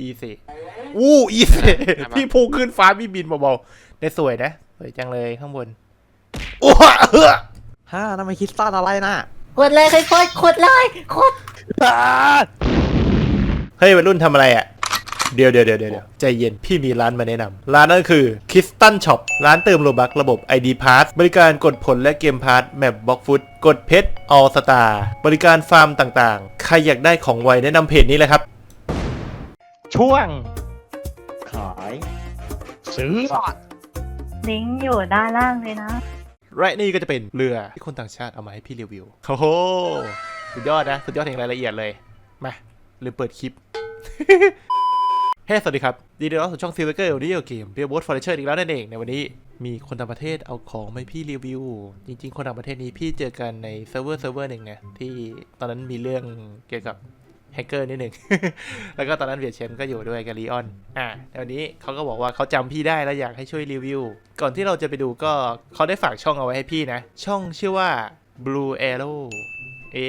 อีเซอู้อีเซครับพี่พุ่งขึ้นฟ้าพี่บินเบาๆได้สวยนะสวยจังเลยข้างบนโอ้เออฮ่าทำไมคิดสั้นอะไรน่ะขุดเลยใครขุดขุดเลยขุดเฮ้ยวัยรุ่นทำอะไรอะเดี๋ยวเดี๋ยวเดี๋ยวเดี๋ยวใจเย็นพี่มีร้านมาแนะนำร้านนั่นคือ k i s t a n Shop ร้านเติมโลบักระบบ ID Pass บริการกดผลและเกมพาร์ทแมปบล็อกฟุตกดเพชร All Star บริการฟาร์มต่างๆ ใครอยากได้ของไวแนะนำเพจนี้เลยครับ ช่วง ขายซื้อ ลิงก์อยู่ด้านล่างเลยนะ และนี่ก็จะเป็นเรือที่คนต่างชาติเอามาให้พี่รีวิว โอ้โห สุดยอดนะ สุดยอดแห่งรายละเอียดเลย มาลืมเปิดคลิป เฮ้ สวัสดีครับ ดีเดียวสู่ช่องซีเวเกอร์วิดีโอเกมเบียร์บอสฟอร์เรเชอร์อีกแล้วนั่นเอง ในวันนี้มีคนต่างประเทศเอาของมาให้พี่รีวิว จริง ๆ คนต่างประเทศนี้พี่เจอกันในเซิร์ฟเวอร์เซิร์ฟเวอร์หนึ่งนะที่ตอนนั้นมีเรื่องเกี่ยวกับ แฮกเกอร์นิดหนึ่ง แล้วก็ตอนนั้นเวียดเชนก็อยู่ด้วยกับลีออน อ่าในวันนี้เขาก็บอกว่าเขาจำพี่ได้แล้วอยากให้ช่วยรีวิว ก่อนที่เราจะไปดูก็เขาได้ฝากช่องเอาไว้ให้พี่นะ ช่องชื่อว่า Blue Arrow เอ๊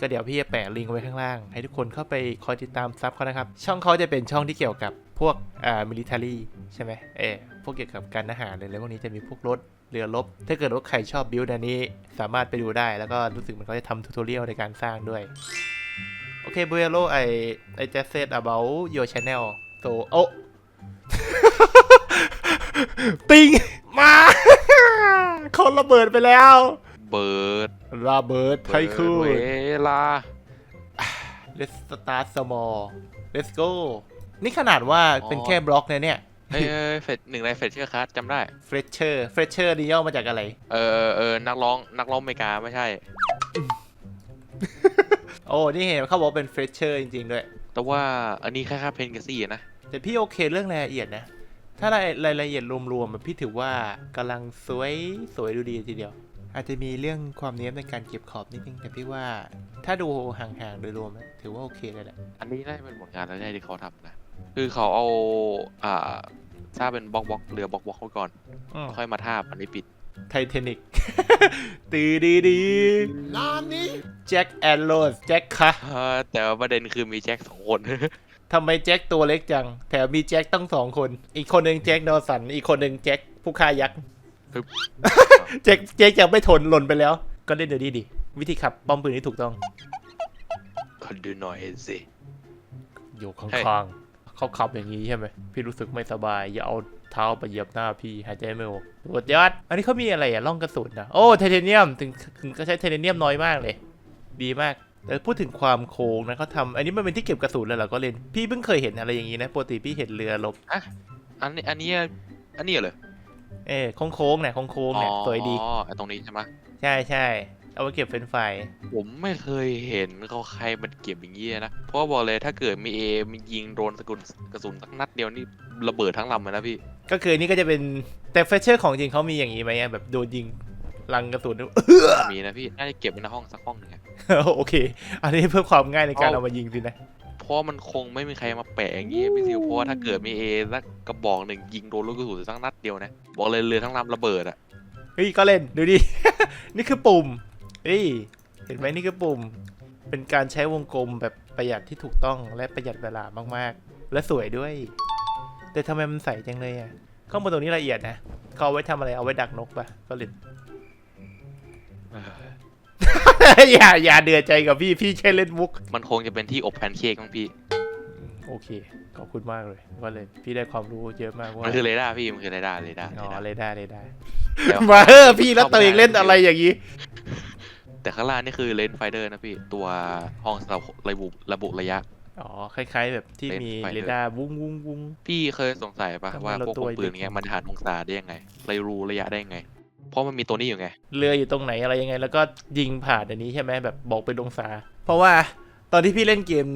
ก็เดี๋ยวพี่จะแปะลิงก์ไว้ข้างล่าง ให้ทุกคนเข้าไปคอยติดตามซับเขานะครับ ช่องเขาจะเป็นช่องที่เกี่ยวกับพวกอ่ามิลิเ a รีใช่ไหมเออพวกเกี่ยวกับการทหารเลยแล้วพวกนี้จะมีพวกรถเรือรบ ถ้าเกิดว่าใครชอบบิลด์อันนี้ สามารถไปดูได้ แล้วก็รู้สึกเหมันเขาจะทำทูตอเรียลในการสร้างด้วย โอเค b u e l o I I just said about your channel so โอ้ติงมาเขาระเบิดไปแล้ว เบิร์ดระเบิดไทคูเวลา Let's start small Let's go นี่ขนาดว่าเป็นแค่บล็อกนะเนี่ยเฮ้ยเฮ้ยเฟดหนึ่งในเฟดเชื่อคัสจำได้ Fresher Fresher นี่ย่อมาจากอะไรเออเออเออนักร้องนักร้องอเมริกาไม่ใช่ โอ้นี่เห็นเขาบอกเป็น Fresher จริงๆด้วย แต่ว่าอันนี้แค่ค่าเพนกับซี่นะแต่พี่โอเคเรื่องรายละเอียดนะ ถ้ารายรายละเอียดรวมๆอะพี่ถือว่ากำลังสวยสวยดูดีทีเดียว อาจจะมีเรื่องความเนี้ยบในการเก็บขอบนิดนึงแต่พี่ว่าถ้าดูห่างๆโดยรวมอะถือว่าโอเคเลยแหละ อันนี้น่าจะเป็นผลงานแรกๆที่เขาทำนะ คือเขาเอาอ่าถ้าเป็นบล็อกบล็อกเรือบล็อกบล็อกไว้ก่อน ค่อยมาทาบอันนี้ปิด ไทเทนิกตีดีดีนานนี้แจ็คแอนโรสแจ็คคะเออแต่ว่าประเด็นคือมีแจ็คสองคน ทำไมแจ็คตัวเล็กจัง แถมมีแจ็คตั้งสองคน อีกคนหนึ่งแจ็คดอสัน อีกคนหนึ่งแจ็คผู้ฆ่ายักษ์ ปึ๊บแจ็คแจ็คยังไม่ทนหล่นไปแล้ว ก็เล่นเดี๋ยวนี้ดิ วิธีขับป้อมปืนที่ถูกต้องคนดูหน่อยสิอยู่ข้เฮ้ยางๆเขาขับอย่างนี้ใช่ไหมพี่รู้สึกไม่สบาย อย่าเอา เท้าไปเหยียบหน้าพี่หายใจไม่ออกตรวจยอด อันนี้เขามีอะไรอะร่องกระสุนนะโอ้ไทเทเนียมถึงถึงก็ใช้ไทเทเนียมน้อยมากเลย ดีมากแต่พูดถึงความโค้งนะเขาทำอันนี้มันเป็นที่เก็บกระสุนเลยเหรอก็เล่นพี่เพิ่งเคยเห็นอะไรอย่างนี้นะปกติพี่เห็นเรือรบอันนี้อันนี้อันนี้เหรอเอ้โค้งๆเนี่ยโค้งๆเนี่ยสวยดีอ๋อไอ้ตรงนี้ใช่ไหมใช่ใช่ เอาไปเก็บเฟรนช์ฟรายผมไม่เคยเห็นเขาใครมันเก็บอย่างนี้นะ เพราะว่าบอกเลยถ้าเกิดมีเอมันยิงโดนสกุลกระสุนสักนัดเดียวนี่ระเบิดทั้งลำเลยนะพี่ ก็คือนี่ก็จะเป็นแต่เฟเชอร์ของจริงเขามีอย่างนี้ไหมอะแบบโดนยิงลังกระสุนมีนะพี่ น่าจะเก็บไว้ในห้องสักห้องหนึ่งอะโอเค อันนี้เพื่อความง่ายในการเอาเอามายิงสินะ เพราะมันคงไม่มีใครมาแปะอย่างงี้พี่ซิว เพราะว่าถ้าเกิดมีเอสักกระบอกหนึ่งยิงโดนลูกกระสุนสักนัดเดียวนะ บอกเลยเรือทั้งลำระเบิดอะเฮ้ยก็เล่นดูดิ นี่คือปุ่ม เฮ้ย เห็นไหมนี่คือปุ่ม เป็นการใช้วงกลมแบบประหยัดที่ถูกต้องและประหยัดเวลามากๆ และสวยด้วย แต่ทำไมมันใสจังเลยอะ ข้างบนตรงนี้ละเอียดนะ เขาเอาไว้ทำอะไร เอาไว้ดักนกปะก็เล่นอย่าอย่าเดือดใจกับพี่ พี่แค่เล่นมุก มันคงจะเป็นที่อบแพนเค้กมั้งพี่อืมโอเค ขอบคุณมากเลย ก็เลย พี่ได้ความรู้เยอะมากว่ามันคือเรดาร์พี่ มันคือเรดาร์เรดาร์อ๋อเรดาร์เลยได้เลยได้แต่ว่มาเออพี่แล้วตัวเองเล่นอะไรอย่างนี้ แต่ข้างล่างนี่คือเลนส์ไฟเดอร์นะพี่ ตัวห้องสำหรับระบุระบุระยะ อ๋อ คล้าย ๆ แบบที่มีเล่นไฟเรดาร์วุ้งวุ้งวุ้ง พี่เคยสงสัยปะทำไมว่าเราพวกตัววงปืนเล็กเงี้ยมันหาองศาได้ยังไงเลยรู้ระยะได้ยังไง เพราะมันมีตัวนี้อยู่ไง เรืออยู่ตรงไหนอะไรยังไง แล้วก็ยิงผ่านอันนี้ใช่ไหมแบบบอกเป็นองศา เพราะว่าตอนที่พี่เล่นเกม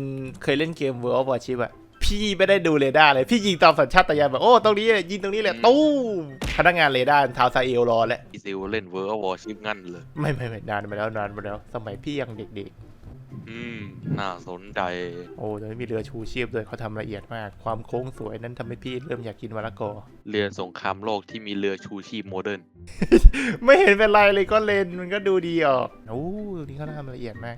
เคยเล่นเกม World of Warship อะ พี่ไม่ได้ดูเรดาร์เลย พี่ยิงตามสัญชาตญาณแบบโอ้ตรงนี้เลยยิงตรงนี้แหละอืมตู้มพนักงานเรดาร์เท้าซาเอลรอแล้วอีซิลเล่นเวอร์วอชิปงั้นเลย ไม่ไม่ไม่นานมาแล้วนานมาแล้ว สมัยพี่ยังเด็กอืม น่าสนใจ ๆ โอ้ตอนนี้มีเรือชูชีพด้วยเขาทำละเอียดมาก ความโค้งสวยนั้นทำให้พี่เริ่มอยากกินมะละกอ เรือสงครามโลกที่มีเรือชูชีพโมเดิร์นไม่เห็นเป็นไรเลยก็เลนมันก็ดูดีออกโอ้ตรงนี้เขาทำละเอียดมาก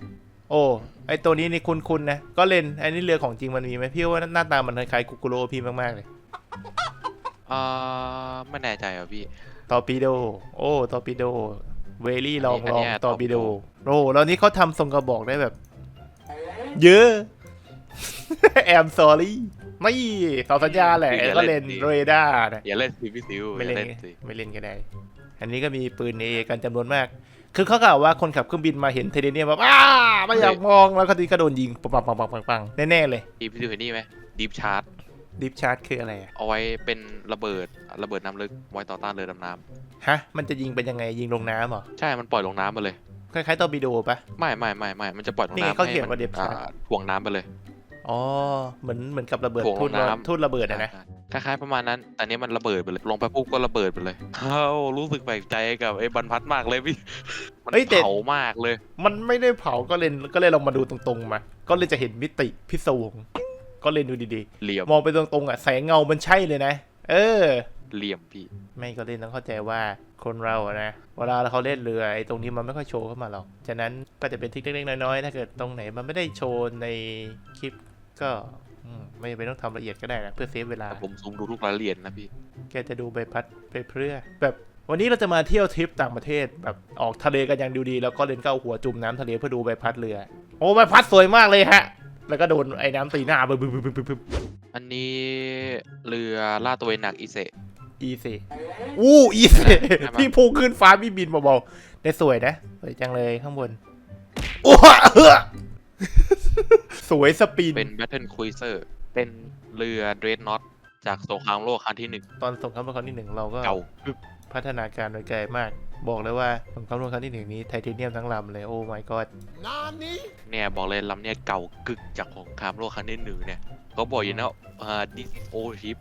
โอ้ ไอตัวนี้นี่คุ้นๆนะ ก็เล่นไอ้นี่เรือของจริงมันมีไหมพี่ว่าหน้าตามันคล้ายๆกุกุโรพี่มากๆเลยอ่าไม่แน่ใจอะพี่ ตอร์ปิโด โอ้ ตอร์ปิโด เวลี่ลองอันลอนี้งอันเนี้ยตอร์ปิโด Torpedo โอ้แล้วนี่เขาทำทรงกระบอกได้แบบ เยอะ แอมซอรี่ไม่ต่อสัญญาแหละอย่าก็เล่เล่นนดิเรดาร์นะ อย่าเล่นสิพี่ซิวไม่อย่าเล่นเล่นสิไม่เล่นก็ได้ อันนี้ก็มีปืนเอกันจำนวนมาก คือเขากล่าวว่าคนขับเครื่องบินมาเห็นเทเดเนียมแบบอ้าไม่อยากมองแล้วก็ทีก็โดนยิงปังปังปังปังปังปังแน่ๆเลยพี่พี่ซิวเห็นนี่ไหมดีฟชาร์จดิฟชาร์จคืออะไรอะเอาไว้เป็นระเบิดระเบิดน้ำลึกไว้ต่อต้านเรือดำน้ฮะ มันจะยิงเป็นยังไงยิงลงน้ำเหรอำใช่มันปล่อยลงน้ำมาเลย คล้ายๆตอร์ปิโดปะ ไม่ไม่ไม่ไม่มันจะปล่อยลงนี่ไงน้ำเขาให้เขียนมัว่า Depth Charge อ่าถ่วงน้ำไปเลย อ๋อเหมือนเหมือนกับระเบิดถ่วงลงทุ่นระน้ำ ทุ่นระเบิดอะนะคล้ายๆประมาณนั้นแต่อันนี้มันระเบิดไปเลย ลงไปปุ๊บก็ระเบิดไปเลยเฮ้ารู้สึกแปลกใจกับไอ้บรรพัดมากเลยพี่ มันเฮ้ยแต่เผามากเลย มันไม่ได้เผาก็เลยก็เลยลองมาดูตรงๆมา ก็เลยจะเห็นมิติพิศวงก็เลยดูดีเหลี่ยม ๆ มองไปตรงๆอะแสงเงามันใช่เลยนะ เออ เหลี่ยมพี่ ไม่ก็เล่นต้องเข้าใจว่าคนเราอะนะ เวลาเขาเล่นเรือไอ้ตรงนี้มันไม่ค่อยโชว์เข้ามาหรอก ฉะนั้นก็จะเป็นทริกเล็กๆน้อยๆ ถ้าเกิดตรงไหนมันไม่ได้โชว์ในคลิป ก็อืมไม่จำเป็นต้องทำละเอียดก็ได้นะเพื่อเซฟเวลาแต่ผมซูมดูทุกรายละเอียดนะพี่ แกจะดูใบพัดไปเพื่อ แบบวันนี้เราจะมาเที่ยวทริปต่างประเทศแบบออกทะเลกันอย่างดูดีแล้วก็เล่นก็เอาหัวจุ่มน้ำทะเลเพื่อดูใบพัดเรือ โอ้ใบพัดสวยมากเลยฮะ แล้วก็โดนไอ้น้ำตีหน้าบึ้บบึ้บบึ้บบึ้บบึ้บอันนี้เรือลาดตระเวนหนักอิเซะอีเซอู้อีเซใช่ไหมพี่พุ่งขึ้นฟ้าพี่บินเบาๆได้สวยนะสวยจังเลยข้างบนโอ้เอื้อ สวยสปีนเป็นแบทเทิลคุยเซอร์ เป็นเรือเดรดน็อตจากสงครามโลกครั้งที่หนึ่งตอนสงครามโลกครั้งที่หนึ่งเราก็เก่าพัฒนาการโดยไกลมาก บอกเลยว่าสงครามโลกครั้งที่หนึ่งนี้ไทเทเนียมทั้งลำเลยโอ้ my god เนี่ยบอกเลยลำเนี่ยเก่ากึกจากสงครามโลกครั้งที่หนึ่งเนี่ยเขาบอกอยู่นะอ่า this is old ship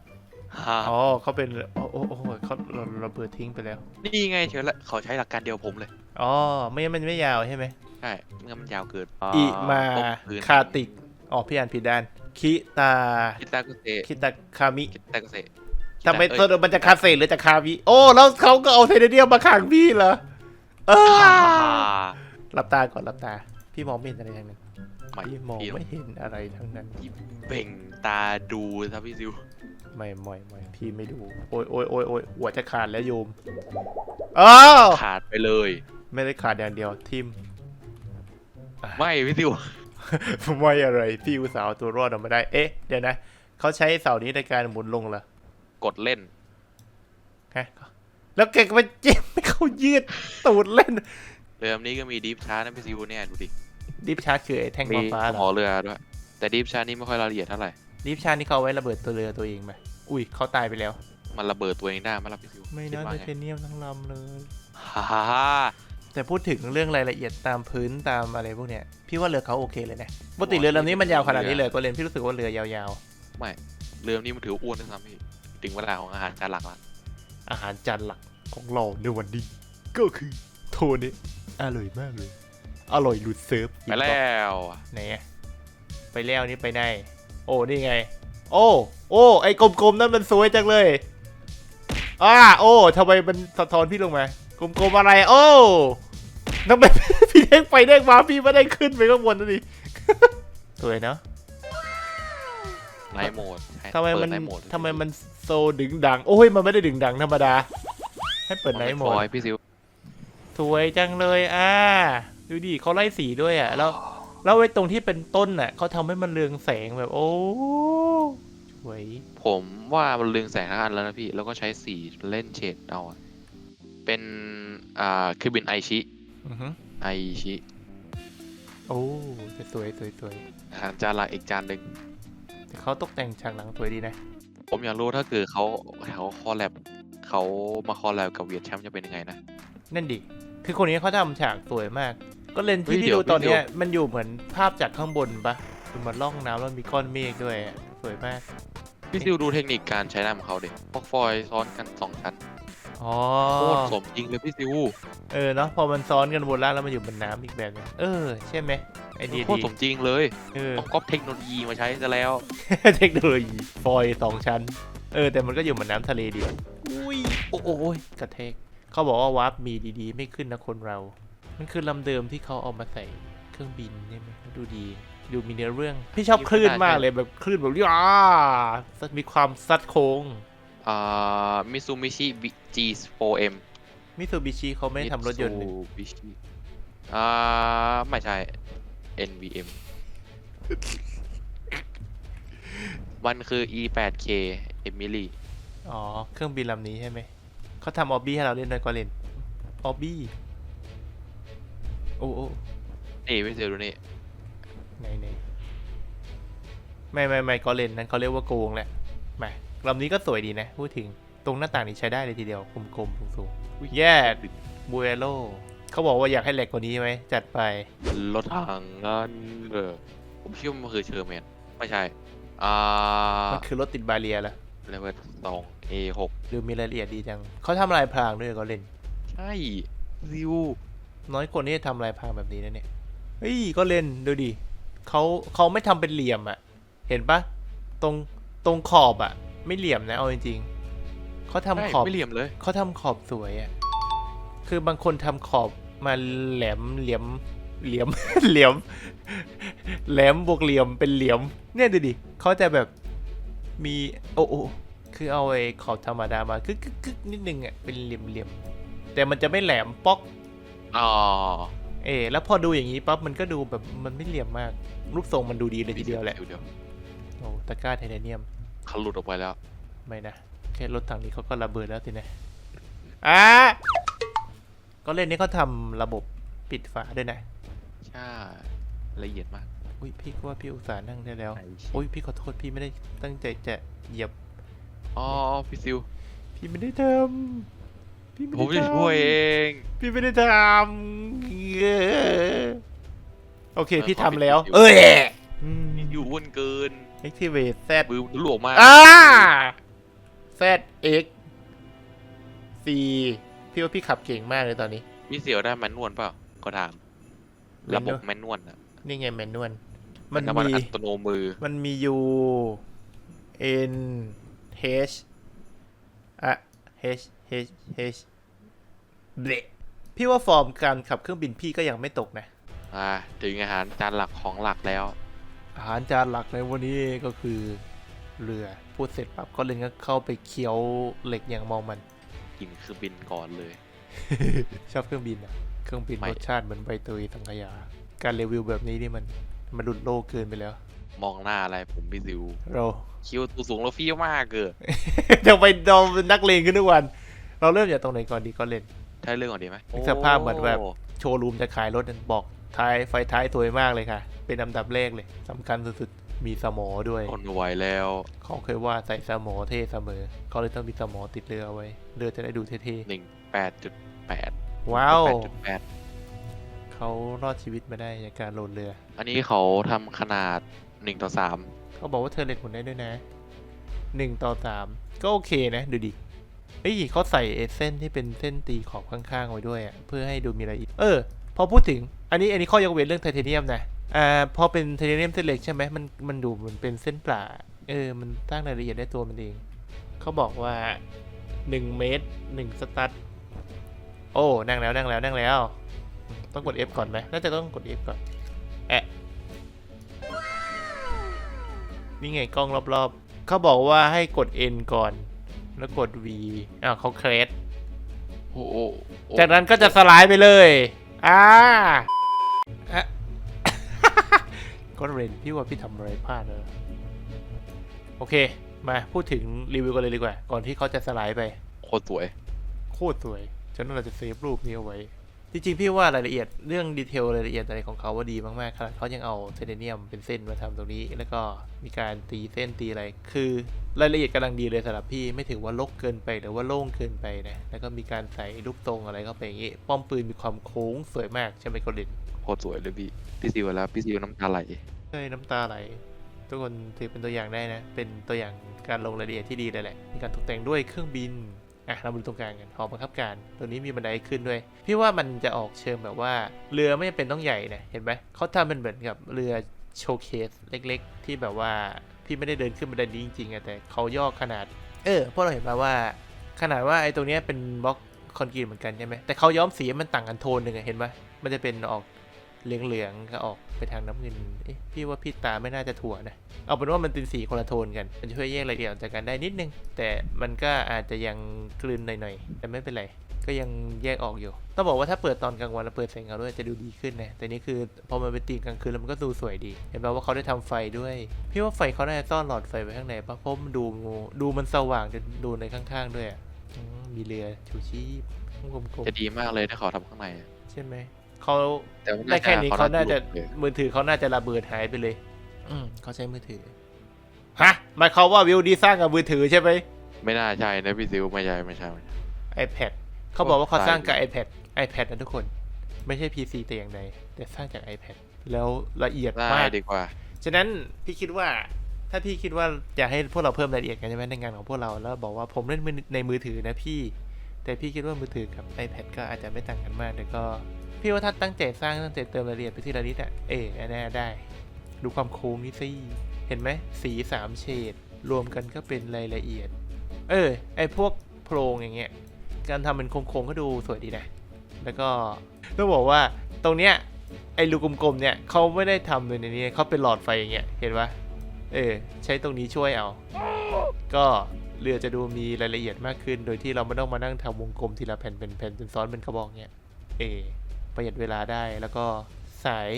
ฮ่าอ๋อเขาเป็นโอ้โอ้โอ้เขาระเบิดทิ้งไปแล้ว นี่ไงเชียวละเขาใช้หลักการเดียวผมเลย อ๋อ ไม่งั้นมันไม่ยาวใช่ไหม ใช่ไม่งั้นมันยาวเกินอิมาตกพื้นคาติกอ๋อพี่อ่านผิดด้านคิตาคิตากุเซะคิตาคามิคิตากุเซะทำไมเอ้ยตัวมันจะคาเซหรือจะคามิโอ้แล้วเขาก็เอาไทเทเนียมมาขังพี่เหรอเออฮ่าหลับตาก่อนหลับตา พี่มองไม่เห็นอะไรทั้งนั้นไม่พี่มองพี่ไม่เห็นอะไรทั้งนั้นเบ่งตาดูครับพี่ซิวไม่ไม่ไม่พี่ไม่ดู โอ้ยโอ้ยโอ้ยโอ้ยหัวจะขาดแล้วโยมอ้าวขาดไปเลย ไม่ได้ขาดอย่างเดียวทิม ไม่พี่ซิวไม่อะไรพี่อุตส่าห์เอาตัวรอดออกมาได้ เอ๊ะ เดี๋ยวนะเขาใช้เสานี้ในการหมุนลงเหรอกดเล่นฮะแล้วแกก็ไปเจ็บไม่เขายืดตูดเล่น เรือลำนี้ก็มีดีฟชาร์จนะพี่ซิวเนี่ยดูดิดิฟชาร์จคือไอ้แท่งมีฟ้าๆเหรหออเรือด้วย แต่ดีฟชาร์จนี่ไม่ค่อยรายละเอียดเท่าไหร่ดิฟชาร์จนี่เขาเอาไว้ระเบิดตัวเรือตัวเองไหมอุ้ยเขาตายไปแล้ว มันระเบิดตัวเองได้ไหมารับพี่ซิวไม่คิดน่าว่าจะไงเป็นเนียมทั้งลำเลยฮ่าฮ่าฮ่า แต่พูดถึงเรื่องรายละเอียดตามพื้นตามอะไรพวกเนี้ยพี่ว่าเรือเขาโอเคเลยนะปกติเรือลำนี้มันยาวขนาดนี้เลยก็เลยพี่รู้สึกว่าเรือยาวไม่เรือลำนี้มันถือว่าอ้วนด้วยซ้ำพี่ถึงเวลาของอาหารจานหลักละๆอาหารจานหลักของเราในวันนี้ก็คือโทนี้อร่อยมากเลย อร่อยหลุดเซิร์ฟไปแล้วไหนอะไปแล้วนี่ไปไหนโอ้นี่ไง โอ้โอ้ไอ้กลมๆนั่นมันสวยจังเลยอ้าโอ้ทำไมมันสะท้อนพี่ลงมา กลมๆอะไร โอ้ ทำไมพี่เด้งไปเด้งมาพี่ไม่ได้ขึ้นไปข้างบนนั่นดิสวยเนาะไนท์โหมดใช่ทำไมเปิมัดนไนท์โหมดทำไมมันโซดึงดัง โอ้ยมันไม่ได้ดึงดังธรรมดา ให้เปิดไนท์โหมฟดอยล์พี่ซิวสวยจังเลยอ่าดูดิเขาไล่สีด้วยอะ แล้วแล้วไอ้ตรงที่เป็นต้นอะเขาทำให้มันเรืองแสงแบบ โอ้สวยผมว่ามันเรืองแสงทั้งอันแล้วนะพี่ แล้วก็ใช้สีเล่นเฉดเอาอะเป็นอ่าคือบินไอชิ อือฮึไอชิโอ้จะสวยสวยสวยอาหารจานหลักอีกจานหนึ่งแต่เขาตกแต่งฉากหลังสวยดีนะ ผมอยากรู้ถ้าเกิดเขาเขาคอลแลบเขามาคอลแลบกับเวียดแชมป์จะเป็นยังไงนะ นั่นดิ คือคนนี้เขาทำฉากสวยมาก ก็เลนส์เฮ้ที่ยที่เดี๋ยวดูตอนเนี้ยเดี๋ยว มันอยู่เหมือนภาพจากข้างบนปะเป็นเหมือนร่องน้ำแล้วมีก้อนเมฆด้วยอะสวยมาก พี่ซิวดูเทคนิคการใช้น้ำของเขาดิพวกฟอยล์ซ้อนกันสองชั้น อ๋อ โคตรสมจริงเลยพี่ซิวเออเนาะพอมันซ้อนกันบนล่างแล้วมันอยู่บนน้ำอีกแบบนึงเออ ใช่ไหมไอเดียโคตดีรสมจริงเลยเออเอาก๊อปเทคโนโลยีมาใช้ซะแล้ว เทคโนโลยีฟอยล์สองชั้น เออ แต่มันก็อยู่เหมือนน้ำทะเลดีอุ้ยโอ้โอ้ยกระเทกเขาบอกว่าวาร์ปมีดีๆ ไม่ขึ้นนะคนเรา มันคือลำเดิมที่เขาเอามาใส่เครื่องบินใช่ไหมดูดี ดูมีเนื้อเรื่อง พี่ชอบคลื่นมากเลยแบบคลื่นแบบย่ามีความซัดโค้ง อ่ามิซูมิชิ G4M มิซูบิชิเขาไม่ทำรถยนต์นี่บิชิอ่าไม่ใช่ NVM มันคือ E8K Emily อ๋อ เครื่องบินลำนี้ใช่ไหม เขาทำออบบี้ให้เราเล่นด้วยก็เล่นออบบี้ โอ้โอ้นี่พี่เสือดูนี่ไหนไหนไม่ไม่ไม่ก็เล่นนั้นเขาเรียกว่าโกงแหละมา ลำนี้ก็สวยดีนะ พูดถึงตรงหน้าต่างนี่ใช้ได้เลยทีเดียวกลมๆสูงๆแย่บูเอโลเขาบอกว่าอยากให้แหลกกว่านี้ไหมจัดไปรถถังงั้นเออผมคิดว่ามันคือเชอร์แมนไม่ใช่อ่ามันคือรถติดบาเรียแล้วเลเวลสอง A6 ดูมีรายละเอียดดีจังเขาทำลายพรางด้วยก็เล่น ใช่ซิวน้อยคนที่จะทำลายพรางแบบนี้นะเนี่ยเฮ้ยก็เล่นดูดิเขาเขาไม่ทำเป็นเหลี่ยมอะเห็นปะตรงตรงขอบอะ ไม่เหลี่ยมนะเอาจริงๆเขาทำใช่ขอบ ไม่เหลี่ยมเลย เขาทำขอบสวยอะคือบางคนทำขอบมาแหลมเหลี่ยม เหลี่ยม เหลี่ยม แหลมบวกเหลี่ยมเป็นเหลี่ยม เนี่ยดูดิเขาจะแบบมีโอ้โอคือเอาไอ้ขอบธรรมดามาคึกกึกกึกนิดนึงอะเป็นเหลี่ยมเหลี่ยม แต่มันจะไม่แหลมป๊อก อ๋อ เออแล้วพอดูอย่างนี้ปั๊บมันก็ดูแบบมันไม่เหลี่ยมมาก รูปทรงมันดูดีเลยทีเดียวแหละเดี๋ยวโอ้ตะกร้าไทเทเนียม เขาหลุดออกไปแล้ว ไม่นะ แค่รถถังนี้เขาก็ระเบิดแล้วสินะอะก็เล่นนี้เขาทำระบบปิดฝาด้วยนะ ใช่ ละเอียดมาก อุ้ยพี่ก็ว่าพี่อุตส่าห์นั่งได้แล้ว ไอ้โอ้ยพี่ขอโทษพี่ไม่ได้ตั้งใจจะเหยียบ อ๋อพี่ซิว พี่ไม่ได้ทำพี่ไม่ผมได้จะทำช่วยเองพี่ไม่ได้ทำเออโอเคเออพี่ขอทำปิดแล้วปิดเอ้ยอืม อยู่อ้วนเกิน activate Z มือมันหลวมมากอ่า Z X C พี่ว่าพี่ขับเก่งมากเลยตอนนี้ พี่เสียวได้แมนนวลเปล่าก็ถามระบบแมนนวลอะนี่ไงแมนนวลมันน้ำมันมีอัตโนมือ มันมี U N H อะ H H H เบลพี่ว่าฟอร์มการขับเครื่องบินพี่ก็ยังไม่ตกนะ อ่า ถึงอาหารจานหลักของหลักแล้ว อาหารจานหลักในวันนี้ก็คือเรือพูดเสร็จปั๊บก็เลยก็เข้าไปเคี้ยวเหล็กอย่างเมองมัน กินเครื่องบินก่อนเลย ชอบเครื่องบินอะเครื่องบินไม่ รสชาติเหมือนใบเตยสังขยา การรีวิวแบบนี้นี่มันมันหลุดโลกเกินไปแล้ว มองหน้าอะไรผมพี่ซิว เรา คิ้วตัวสูงแล้วเฟี้ยวมากเกินจะไปดอมเป็นนักเลงขึ้นทุกวัน เราเริ่มจากตรงไหนก่อนดีก็เล่นใช่เรื่องก่อนดีไหมนึกสภาพเหมือนแบบโโชว์รูมจะขายรถนั่นบอก ท้ายไฟท้ายสวยมากเลยค่ะ เป็นลำดับแรกเลยสำคัญสุดๆ มีสมอด้วยทนไม่ไหวแล้ว เขาเคยว่าใส่สมอเท่เสมอ เขาเลยต้องมีสมอติดเรือเอาไว้ เรือจะได้ดูเท่หนึ่งแปดจุดแปดๆ ว้าวแปดจุดแปดเขารอดชีวิตมาได้จากการโหลดเรือ อันนี้เขาทำขนาดหนึ่งต่อสามเขาบอกว่าเธอเล่นหุ่นได้ด้วยนะหนึ่งต่อสามก็โอเคนะ ดูดิเอ้ยเขาใส่ไอ้เส้นที่เป็นเส้นตีขอบข้างๆไว้ด้วยอะเพื่อให้ดูมีรายละเอียดเออ พอพูดถึง อันนี้อันนี้ข้อยกเว้นเรื่องไทเทเนียมนะอ่าพอเป็นไทเทเนียมเส้นเล็กใช่ไหมมันมันดูเหมือนเป็นเส้นปลาเออมันสร้างรายละเอียดได้ตัวมันเองเขาบอกว่าหนึ่งเมตรหนึ่งสตัดโอ้นั่งแล้วนั่งแล้วนั่งแล้ว ต้องกด F ก่อนไหมน่าจะต้องกด F ก่อนแอะนี่ไงกล้องรอบๆเขาบอกว่าให้กด N ก่อน แล้วกด V อ้าวเขาเครสโอ้โหโอ้จากนั้นก็จะสไลด์ไปเลย อ่าอะ ก็เรนพี่ว่าพี่ทำอะไรพลาดเลยโอเค มาพูดถึงรีวิวกันเลยดีกว่า ก่อนที่เขาจะสไลด์ไป โคตรสวย โคตรสวย ฉะนั้นเราจะเซฟรูปนี้เอาไว้ จริงๆพี่ว่ารายละเอียดเรื่องดีเทลรายละเอียดอะไรของเขาว่าดีมากๆขนาดเขายังเอาเทเทเนียมเป็นเส้นมาทำตรงนี้ แล้วก็มีการตีเส้นตีอะไร คือรายละเอียดกำลังดีเลยสำหรับพี่ไม่ถือว่าลกเกินไปหรือว่าโล่งเกินไปนะแล้วก็มีการใส่ลูกตรงอะไรเข้าไปอย่างงี้ ป้อมปืนมีความโค้งสวยมากใช่ไหมโกลินโคตรสวยเลยพี่พี่ซิวแล้วพี่ซิวน้ำตาไหลใช่น้ำตาไหลทุกคนถือเป็นตัวอย่างได้นะ เป็นตัวอย่างการลงรายละเอียดที่ดีเลยแหละ มีการตกแต่งด้วยเครื่องบิน อะเรามาดูตรงกลางกันหอบังคับการ ตัวนี้มีบันไดขึ้นด้วย พี่ว่ามันจะออกเชิงแบบว่าเรือไม่จำเป็นต้องใหญ่นะเห็นไหมเขาทำเป็นเหมือนกับเรือโชว์เคสเล็ก ๆ ที่แบบว่าพี่ไม่ได้เดินขึ้นบันไดนี้จริงๆอะแต่เขาย่อขนาด เออเพราะเราเห็นมาว่า ขนาดว่าไอ้ตรงเนี้ยเป็นบล็อกคอนกรีตเหมือนกันใช่ไหมแต่เขาย้อมสีมันต่างกันโทนหนึ่งอะเห็นไหมมันจะเป็นออก เหลืองๆก็ออกไปทางน้ำเงินเอ๊ะพี่ว่าพี่ตาไม่น่าจะถั่วนะเอาเป็นว่ามันเป็นสีคนละโทนกันมันจะช่วยแยกรายละเอียดออกจากกันได้นิดนึง แต่มันก็อาจจะยังกลืนหน่อยๆแต่ไม่เป็นไรก็ยังแยกออกอยู่ ต้องบอกว่าถ้าเปิดตอนกลางวันแล้วเปิดแสงเงาด้วยจะดูดีขึ้นนะ แต่นี่คือพอมันเป็นตีมกลางคืนแล้วมันก็ดูสวยดี เห็นไหมว่าเขาได้ทำไฟด้วย พี่ว่าไฟเขาน่าจะซ่อนหลอดไฟไว้ข้างในปะเพราะมันดูดูมันสว่างจนดูในข้างๆด้วยอะอืมมีเรือชูชีพกลมจะดีมากเลยถ้าเขาทำข้างในอะๆใช่ไหม เขาแต่ว่าได้แค่นี้เขาน่าจะหลุดเลยมือถือเขาน่าจะระเบิดหายไปเลย อืมเขาใช้มือถือฮะหมายความว่าวิวดีสร้างกับมือถือใช่ไหมไม่น่าใช่นะพี่ซิวไม่ใช่ไม่ใช่ไม่ใช่ iPad เขาบอกว่าเขาใช่สร้างกับ iPad iPad นะทุกคน ไม่ใช่ PC แต่อย่างใดแต่สร้างจาก iPad แล้วละเอียดได้มากดีกว่า ฉะนั้นพี่คิดว่า ถ้าพี่คิดว่าอยากให้พวกเราเพิ่มรายละเอียดกันใช่ไหมในงานของพวกเราแล้วบอกว่าผมเล่นมือในมือถือนะพี่ แต่พี่คิดว่ามือถือกับ iPad ก็อาจจะไม่ต่างกันมากแต่ก็ พี่ว่าถ้าตั้งใจสร้างตั้งใจเติมรายละเอียดไปที่ละนิดอะเออแน่ได้ ดูความโค้งนี่สิเห็นไหมสีสามเฉดรวมกันก็เป็นรายละเอียด เออ ไอพวกโพรงอย่างเงี้ย การทำเป็นโค้งๆก็ดูสวยดีนะ แล้วก็ต้องบอกว่าตรงเนี้ยไอ้ลูกกลมๆเนี่ยเขาไม่ได้ทำเลยในนี้เขาเป็นหลอดไฟอย่างเงี้ยเห็นปะเออ ใช้ตรงนี้ช่วยเอา ก็เรือจะดูมีรายละเอียดมากขึ้น โดยที่เราไม่ต้องมานั่งทำวงกลมทีละแผ่นเป็นแผ่นเป็นซ้อนเป็นกระบอกเนี้ยเออ ประหยัดเวลาได้ แล้วก็สาย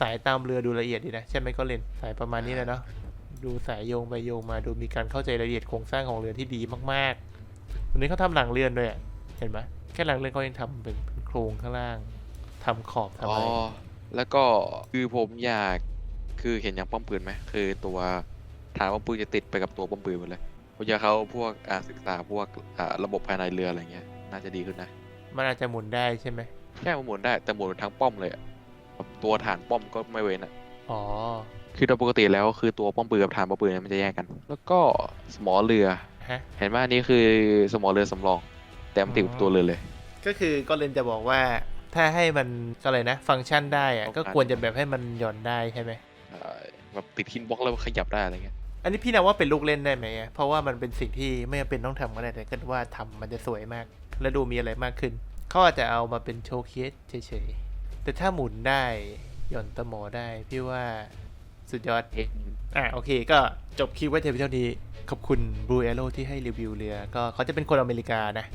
สายตามเรือดูละเอียดดีนะใช่ไหมก็เล่นสายประมาณนี้แหละเนาะดูสายโยงไปโยงมาดูมีการเข้าใจรายละเอียดโครงสร้างของเรือที่ดีมากๆวันนี้เขาทำหลังเรือนด้วยอะเห็นไหมแค่หลังเรือนเขายังทำเป็นเป็นโครงข้างล่างทำขอบทำอ๋ออะไรแล้วก็คือผมอยากคือเห็นอย่างป้อมปืนไหมคือตัวฐานป้อมปืนจะติดไปกับตัวป้อมปืนหมดเลยผมอยากเขาพวกอ่าศึกษาพวกอ่าระบบภายในเรืออะไรเงี้ยน่าจะดีขึ้นนะ มันอาจจะหมุนได้ใช่ไหม แค่มันหมุนได้แต่หมุนทั้งป้อมเลยอะแบบตัวฐานป้อมก็ไม่เว้นอะอ๋อ คือโดยปกติแล้วคือตัวป้อมปืนกับฐานป้อมปืนเนี่ยมันจะแยกกัน แล้วก็สมอเรือ ฮะ เห็นว่านี่คือสมอเรือสำรอง แต่มันติดกับตัวเรือเลย ก็คือก็เลนจะบอกว่าถ้าให้มันก็เลยนะ ฟังก์ชันได้อะฟังก์ชันก็ควรจะแบบให้มันหย่อนได้ใช่ไหมอ่าแบบติดฮินบล็อกแล้วขยับได้อะไรเงี้ยอันนี้พี่นะว่าเป็นลูกเล่นได้ไหมอะเพราะว่ามันเป็นสิ่งที่ไม่จำเป็นต้องทำก็ได้แต่ก็ว่าทำมันจะสวยมาก และดูมีอะไรมากขึ้น เขาอาจจะเอามาเป็นโชว์เคสเฉยๆ แต่ถ้าหมุนได้หย่อนตะหมอได้ พี่ว่าสุดยอดเองอะโอเค ก็จบคลิปไว้เพียงเท่านี้ ขอบคุณ Blue Arrow ที่ให้รีวิวเรือ ก็เขาจะเป็นคนอเมริกานะ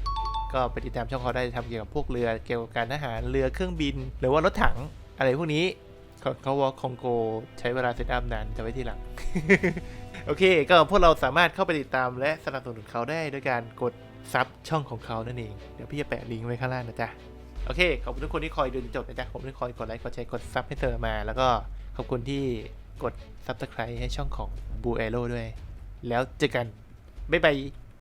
ก็ไปติดตามช่องเขาได้ทำเกี่ยวกับพวกเรือเกี่ยวกับการทหารเรือเครื่องบิน หรือว่ารถถังอะไรพวกนี้เขาเขาว่าคองโกใช้เวลาเซตอัพนานจะไว้ที่หลัง โอเค ก็พวกเราสามารถเข้าไปติดตามและสนับสนุนเขาได้ด้วยการกด ซับช่องของเขานั่นเอง เดี๋ยวพี่จะแปะลิงก์ไว้ข้างล่างนะจ๊ะ โอเค ขอบคุณทุกคนที่คอยดูจนจบนะจ๊ะผมที่คอยกดไลค์ กดแชร์ กดซับให้เธอมา แล้วก็ขอบคุณที่กดซับสไครต์ให้ช่องของ Blue Arrow ด้วย แล้วเจอกัน บ๊ายบาย